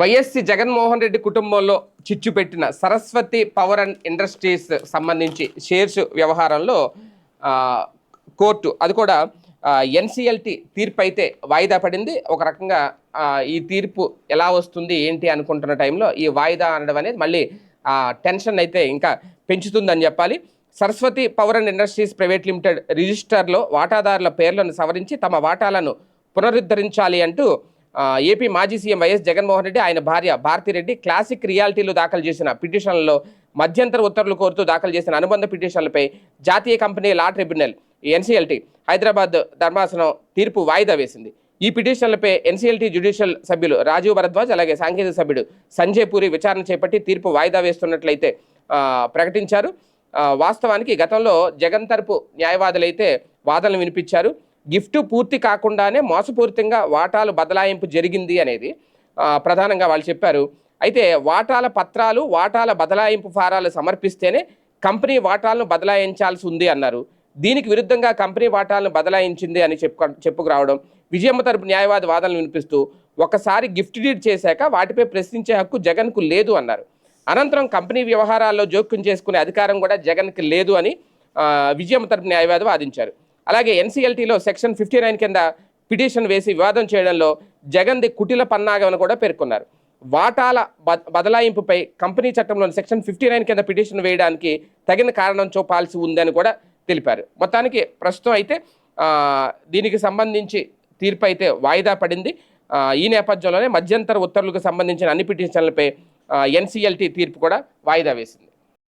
వైఎస్సి జగన్మోహన్ రెడ్డి కుటుంబంలో చిచ్చు పెట్టిన సరస్వతి పవర్ అండ్ ఇండస్ట్రీస్ సంబంధించి షేర్స్ వ్యవహారంలో కోర్టు అది కూడా ఎన్సిఎల్టీ తీర్పు అయితే వాయిదా పడింది. ఒక రకంగా ఈ తీర్పు ఎలా వస్తుంది ఏంటి అనుకుంటున్న టైంలో ఈ వాయిదా అనడం అనేది మళ్ళీ టెన్షన్ అయితే ఇంకా పెంచుతుందని చెప్పాలి. Saraswathi power and industries private limited రిజిస్టర్లో వాటాదారుల పేర్లను సవరించి తమ వాటాలను పునరుద్ధరించాలి అంటూ ఏపీ మాజీ సీఎం వైఎస్ జగన్మోహన్ రెడ్డి ఆయన భార్య భారతిరెడ్డి క్లాసిక్ రియాలిటీలు దాఖలు చేసిన పిటిషన్లలో మధ్యంతర ఉత్తర్వులు కోరుతూ దాఖలు చేసిన అనుబంధ పిటిషన్లపై జాతీయ company law tribunal NCLT Hyderabad ధర్మాసనం తీర్పు వాయిదా వేసింది. ఈ పిటిషన్లపై ఎన్సీఎల్టీ జ్యుడిషియల్ సభ్యులు రాజీవ్ భరద్వాజ్ అలాగే సాంకేతిక సభ్యుడు సంజయ్ పూరి విచారణ చేపట్టి తీర్పు వాయిదా వేస్తున్నట్లయితే ప్రకటించారు. వాస్తవానికి గతంలో జగన్ తరపు న్యాయవాదులైతే వాదనలు వినిపించారు. గిఫ్ట్ పూర్తి కాకుండానే మోసపూరితంగా వాటాలు బదలాయింపు జరిగింది అనేది ప్రధానంగా వాళ్ళు చెప్పారు. అయితే వాటాల పత్రాలు వాటాల బదలాయింపు ఫారాలు సమర్పిస్తేనే కంపెనీ వాటాలను బదలాయించాల్సి ఉంది అన్నారు. దీనికి విరుద్ధంగా కంపెనీ వాటాలను బదలాయించింది అని చెప్పుకు చెప్పుకురావడం విజయమ్మ తరపు న్యాయవాది వాదనలు వినిపిస్తూ ఒకసారి గిఫ్ట్ డీడ్ చేశాక వాటిపై ప్రశ్నించే హక్కు జగన్కు లేదు అన్నారు. అనంతరం కంపెనీ వ్యవహారాల్లో జోక్యం చేసుకునే అధికారం కూడా జగన్కి లేదు అని విజయమ్మ తరపు న్యాయవాది వాదించారు. అలాగే ఎన్సీఎల్టీలో సెక్షన్ ఫిఫ్టీ నైన్ కింద పిటిషన్ వేసి వివాదం చేయడంలో జగన్ది కుటిల పన్నాగమని కూడా పేర్కొన్నారు. వాటాల బదలాయింపుపై కంపెనీ చట్టంలోని సెక్షన్ ఫిఫ్టీ నైన్ కింద పిటిషన్ వేయడానికి తగిన కారణం చూపాల్సి ఉందని కూడా తెలిపారు. మొత్తానికి ప్రస్తుతం అయితే దీనికి సంబంధించి తీర్పు అయితే వాయిదా పడింది. ఈ నేపథ్యంలోనే మధ్యంతర ఉత్తర్వులకు సంబంధించిన అన్ని పిటిషన్లపై ఎన్సీఎల్టీ తీర్పు కూడా వాయిదా వేసింది.